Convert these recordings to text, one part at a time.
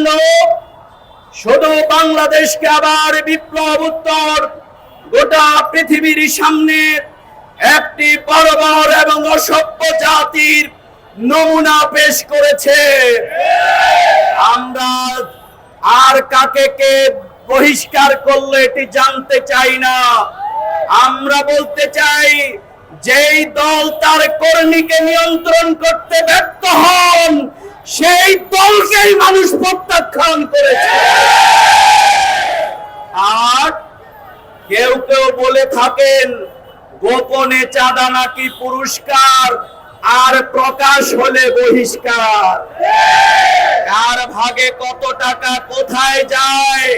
জন্য শুধু বাংলাদেশকে আবার বিপ্লব উত্তর, গোটা পৃথিবীর সামনে একটি বর্বর এবং অসভ্য জাতির নমুনা পেশ করেছে। আমরা আর কাকে কে বহিষ্কার করল এটি জানতে চাই না। আমরা বলতে চাই, যেই দল তার কর্মীকে নিয়ন্ত্রণ করতে ব্যর্থ হন সেই দলকেই মানুষ প্রত্যাখ্যান করেছে। আর কেউ কেউ বলে থাকেন, গোপনে চাঁদা নাকি পুরস্কার, আর প্রকাশ হলে বহিষ্কার। কার ভাগে কত টাকা কোথায় যায়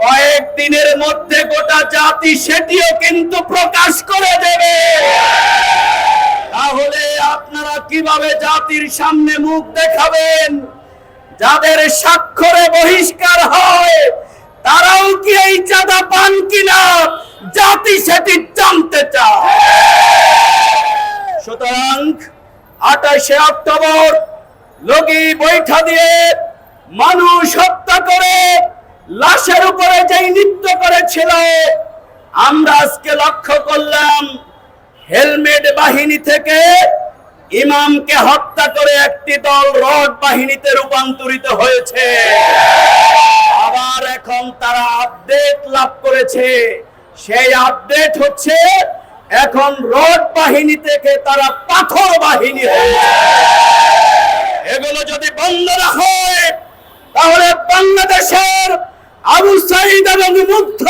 কয়েক দিনের মধ্যে গোটা জাতি সেটিও কিন্তু প্রকাশ করে দেবে। কীভাবে জাতির সামনে মুখ দেখাবেন? যাদের স্বাক্ষরে বহিষ্কার হয়, তারাও কি এই চাঁদা পান কিনা? জাতি সেটি জানতে চায়। সুতরাং আঠাশে অক্টোবর লগি বৈঠা দিয়ে মানুষ হত্যা করে, লাশের উপরে যেই নৃত্য করেছিল, আমরা আজকে লক্ষ্য করলাম, হেলমেট বাহিনী থেকে ইমামকে হত্যা করে একটি দল রড বাহিনীতে রূপান্তরিত হয়েছে। আবার এখন তারা আপডেট লাভ করেছে। সেই আপডেট হচ্ছে, এখন রড বাহিনী থেকে তারা পাথর বাহিনী এগুলো যদি বন্ধ না হয়, তাহলে বাংলাদেশের আবু সাইদ এবং মুগ্ধ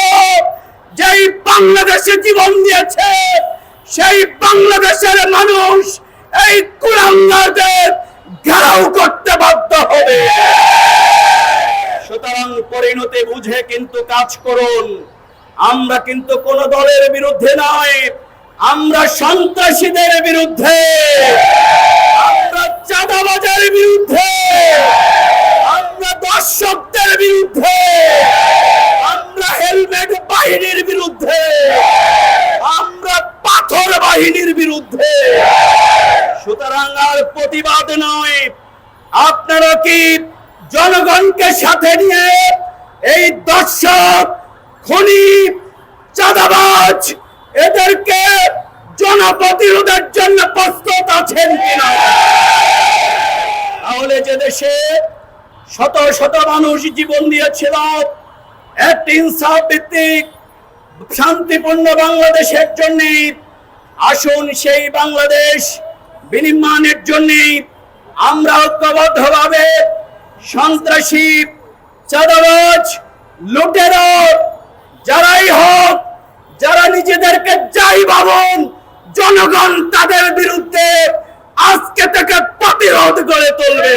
যেই বাংলাদেশে জীবন দিয়েছে, সেই বাংলাদেশের মানুষ এই কুলাঙ্গাদের ঘেরাও করতে বাধ্য হবে। সুতরাং পরিণতি বুঝে কিন্তু কাজ করুন। আমরা কিন্তু কোন দলের বিরুদ্ধে নয়, আমরা সন্ত্রাসীদের বিরুদ্ধে, আমরা চাঁদাবাজের বিরুদ্ধে, আমরা দর্শকদের বিরুদ্ধে, আমরা হেলমেট বাহিনীর বিরুদ্ধে, আমরা পাথর বাহিনীর বিরুদ্ধে। সুতরাং আর প্রতিবাদ নয়। আপনারা কি জনগণকে সাথে নিয়ে এই দর্শক, খনি, চাঁদাবাজ, এদেরকে জনপ্রতিরোধের জন্য প্রস্তুত আছেন কিনা? তাহলে যে দেশে শত শত মানুষ জীবন দিয়েছিল একটি ইনসাফ ভিত্তিক, শান্তিপূর্ণ বাংলাদেশের জন্য, আসুন সেই বাংলাদেশ বিনির্মাণের জন্য আমরা ঐক্যবদ্ধভাবে সন্ত্রাসী, চাঁদাবাজ লুটেরা যারাই হোক, যারা নিজেদেরকে যাই ভাবুন, জনগণ তাদের বিরুদ্ধে আজকে থেকে প্রতিরোধ গড়ে তুলবে।